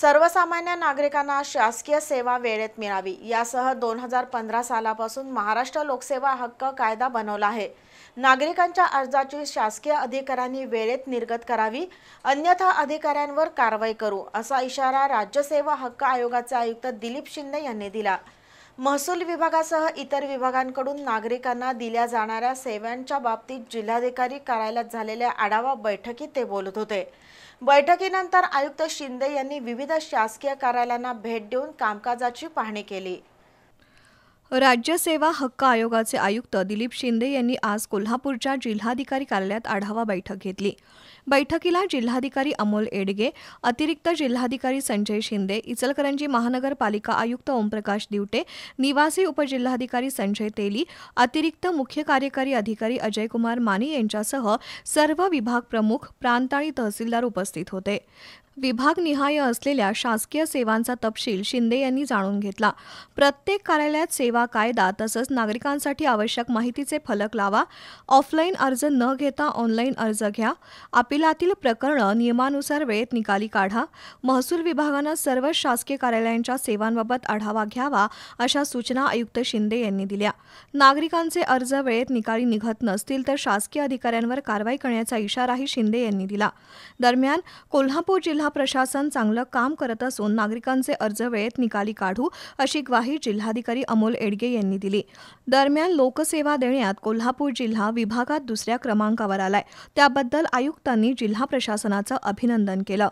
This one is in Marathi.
सर्वसामान्य नागरिकांना शासकीय सेवा वेळेत मिळावी. यासह दोन हजार पंधरा सालापासून महाराष्ट्र लोकसेवा हक्क कायदा बनवला आहे. नागरिकांच्या अर्जाची शासकीय अधिकाऱ्यांनी वेळेत निर्गत करावी. अन्यथा अधिकाऱ्यांवर कारवाई करू असा इशारा राज्यसेवा हक्क आयोगाचे आयुक्त दिलीप शिंदे यांनी दिला. महसूल विभागासह इतर विभागांकडून नागरिकांना दिल्या जाणाऱ्या सेवांच्या बाबतीत जिल्हाधिकारी कार्यालयात झालेल्या आढावा बैठकीत ते बोलत होते. बैठकीनंतर आयुक्त शिंदे यांनी विविध शासकीय कार्यालयांना भेट देऊन कामकाजाची पाहणी केली. राज्य सेवा हक्क आयोगाचे आयुक्त दिलीप शिंदे यांनी आज कोल्हापूरच्या जिल्हाधिकारी कार्यालयात आढावा बैठक घेतली. बैठकीला जिल्हाधिकारी अमोल एडगे अतिरिक्त जिल्हाधिकारी संजय शिंदे इचलकरंजी महानगरपालिका आयुक्त ओमप्रकाश दिवटे निवासी उपजिल्हाधिकारी संजय तेली अतिरिक्त मुख्य कार्यकारी अधिकारी अजयकुमार माने यांच्यासह सर्व विभाग प्रमुख प्रांत आणि तहसीलदार उपस्थित होते. विभागनिहाय असलेल्या शासकीय सेवांचा तपशील शिंदे यांनी जाणून घेतला. प्रत्येक कार्यालयात सेवा कायदा तसंच नागरिकांसाठी आवश्यक माहितीचे फलक लावा. ऑफलाईन अर्ज न घेता ऑनलाईन अर्ज घ्या. अपिलातील प्रकरणं नियमानुसार वेळेत निकाली काढा. महसूल विभागानं सर्व शासकीय कार्यालयांच्या सेवांबाबत आढावा घ्यावा अशा सूचना आयुक्त शिंदे यांनी दिल्या. नागरिकांचे अर्ज वेळेत निकाली निघत नसतील तर शासकीय अधिकाऱ्यांवर कारवाई करण्याचा इशाराही शिंदे यांनी दिला. दरम्यान कोल्हापूर जिल्हा प्रशासन चांगलं काम करत असून नागरिकांचे अर्ज वेळेत निकाली काढू अशी ग्वाही जिल्हाधिकारी अमोल एडगे यांनी दिली. दरम्यान लोकसेवा देण्यात कोल्हापूर जिल्हा विभागात दुसऱ्या क्रमांकावर आलाय. त्याबद्दल आयुक्तांनी जिल्हा प्रशासनाचं अभिनंदन केलं.